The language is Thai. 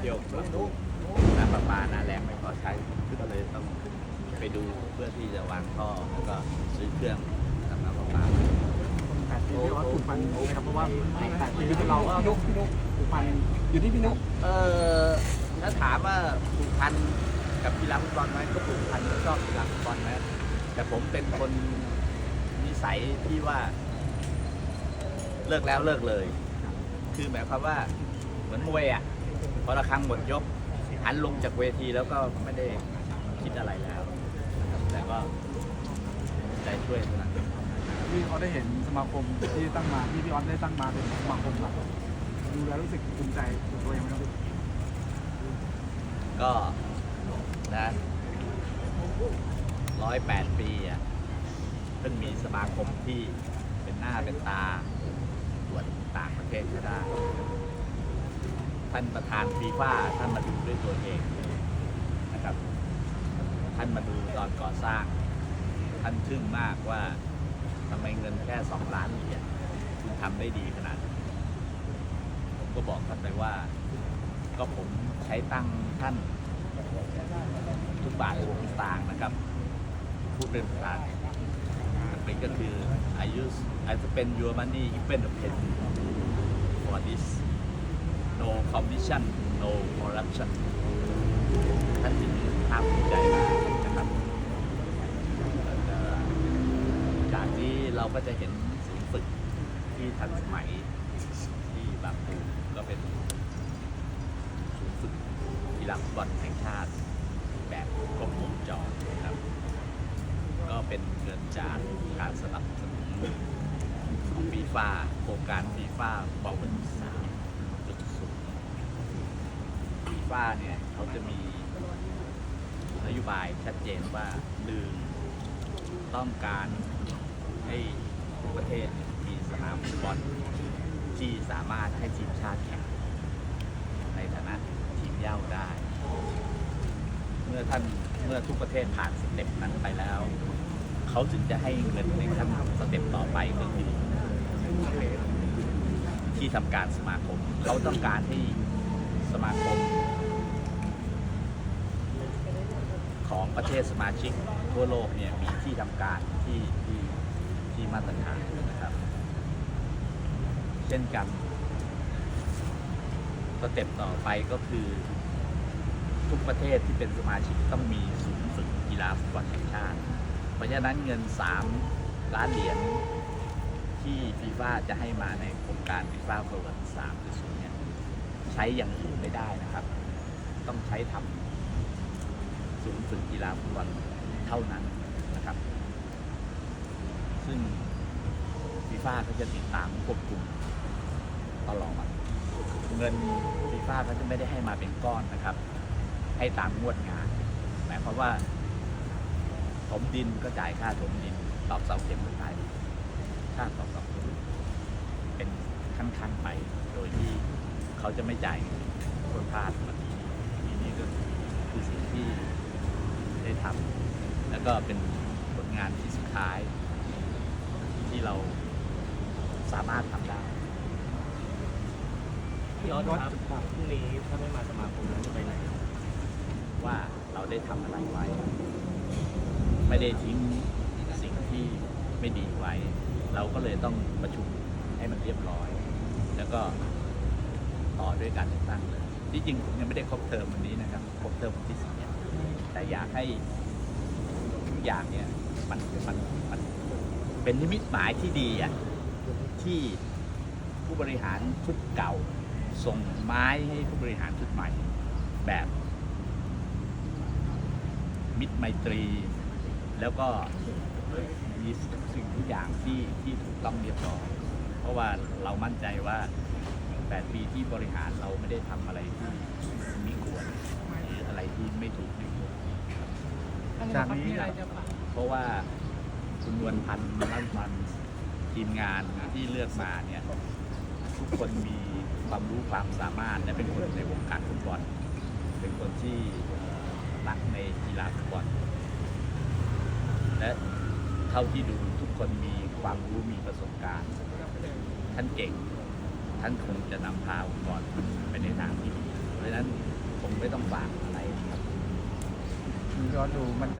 เที่ยวปรับปรุงน้ำประปาหน้าแรงไม่พอใช้ก็เลยต้องไปดูเพื่อที่จะวางท่อแล้วก็ซื้อเครื่องทำน้ำประปาแปดปีพี่ออสผูกพันนะครับเพราะว่าแปดปีเป็นเราก็นุกนุกผูกพันอยู่ที่พี่นุกเออถ้าถามว่าผูกพันกับกีฬาฟุตบอลไหมก็ผูกพันชอบกีฬาฟุตบอลนะแต่ผมเป็นคนนิสัยที่ว่า เลิกแล้วเลิกเลย คือหมายความว่าเหมือนมวยอะ พอระครังหมดยกหันลงจากเวทีแล้วก็ไม่ได้คิดอะไรแล้วนะครับแต่ก็ใจช่วยเท่านั้นพี่เขาได้เห็นสมาคมที่ตั้งมาที่พี่ออสได้ตั้งมาเป็นสมาคมครับดูแล้วรู้สึกภูมิใจกับตัวเองไหมครับพี่ก็นะร้อยแปดปีอะเพิ่งมีสมาคมที่เป็นหน้าเป็นตาตรวจต่างประเทศก็ได้ ท่านประธานฟีฟ่าท่านมาดูด้วยตัวเองนะครับ ท่านมาดูตอนก่อสร้าง ท่านทึ่งมากว่าทำไมเงินแค่สองล้านเหรียญคุณทำได้ดีขนาดนี้ผมก็บอกท่านไปว่า ก็ผมใช้ตังท่านทุกบาททุกสตางค์นะครับพูดเป็นภาษาอังกฤษก็คือ I use I spend your money even a penny for this no commission no corruption ท่านถึงภาคภูมิใจมากนะครับจากนี้เราก็จะเห็นศูนย์ฝึกที่ทันสมัยที่บางปูก็เป็นศูนย์ฝึกกีฬาฟุตบอลแห่งชาติแบบครบวงจรนะครับ ก็เป็นเกิดจากการสนับสนุนของฟีฟ่าโครงการฟีฟ่าบอลเป็นสามจุดศูนย์ ฟีฟ่าเนี่ยเขาจะมีนโยบายชัดเจนว่าหนึ่งต้องการให้ทุกประเทศมีสนามฟุตบอลที่สามารถให้ทีมชาติแข่งในฐานะทีมเย้าได้ เมื่อท่านเมื่อทุกประเทศผ่านสเต็ปนั้นไปแล้ว เขาถึงจะให้เงินในขั้นสเต็ปต่อไปก็คือที่ทำการสมาคม เขาต้องการให้สมาคม ของประเทศสมาชิกทั่วโลกเนี่ยมีที่ทำการที่ที่ที่มาตรฐานนะครับ เช่นกันสเต็ปต่อไปก็คือ ทุกประเทศที่เป็นสมาชิกต้องมีศูนย์ฝึกกีฬาฟุตบอลแห่งชาติ เพราะฉะนั้นเงิน 3 ล้านเหรียญที่ฟีฟ่าจะให้มาในโครงการฟีฟ่าเฟอร์วันสามคือศูนย์เนี่ยใช้อย่างอื่นไม่ได้นะครับ ต้องใช้ทำ ศูนย์ฝึกกีฬาฟุตบอลเท่านั้นนะครับ ซึ่งฟีฟ่าก็จะติดตามควบคุมตลอดเงินฟีฟ่าเขาจะไม่ได้ให้มาเป็นก้อนนะครับ ให้ตามงวดงานหมายความว่าถมดินก็จ่ายค่าถมดินตอกเสาเข็มก็จ่ายค่าตอกเสาเข็มเป็นขั้นๆไป โดยที่เขาจะไม่จ่ายคนพลาดมาทีทีนี้ก็คือสิ่งที่ ได้ทำแล้วก็เป็นผลงานที่สุดท้ายที่เราสามารถทำได้พี่ออสครับพรุ่งนี้ถ้าไม่มาสมาคมแล้วจะไปไหนว่าเราได้ทำอะไรไว้ ไม่ได้ทิ้งสิ่งที่ไม่ดีไว้ เราก็เลยต้องประชุมให้มันเรียบร้อย แล้วก็ต่อด้วยการเลือกตั้งเลยที่จริงผมยังไม่ได้ครบเทอมวันนี้นะครับครบเทอมวันที่สิบเนี่ย แต่อยากให้ทุกอย่างเนี่ยมันมันมันเป็นนิมิตหมายที่ดีอะที่ผู้บริหารชุดเก่า ส่งไม้ให้ผู้บริหารชุดใหม่ แบบ มิตรไมตรี แล้วก็มีสิ่งทุกอย่างที่ที่ถูกต้องเรียบร้อยเพราะว่าเรามั่นใจว่า 8 ปีที่บริหารเราไม่ได้ทำอะไรที่มิควรหรื ออะไรที่ไม่ถูกไม่ควรจากนี้เพราะว่าคุณนวลพันธ์มั่นพันธ์ทีมงานที่เลือกมาเนี่ยทุกคนมีความรู้ความสามารถและเป็นคนในวงการฟุตบอลเป็นคนที่รักในกีฬาฟุตบอลและเท่าที่ดูทุกคนมีความรู้มีประสบการณ์ ท่านเก่ง ท่านคงจะนำพาองค์กรไปในทางที่ดีเพราะฉะนั้นไม่ต้องฝากอะไร ย้อนดูมัน